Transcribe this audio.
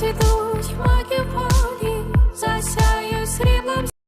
цвітуть маків.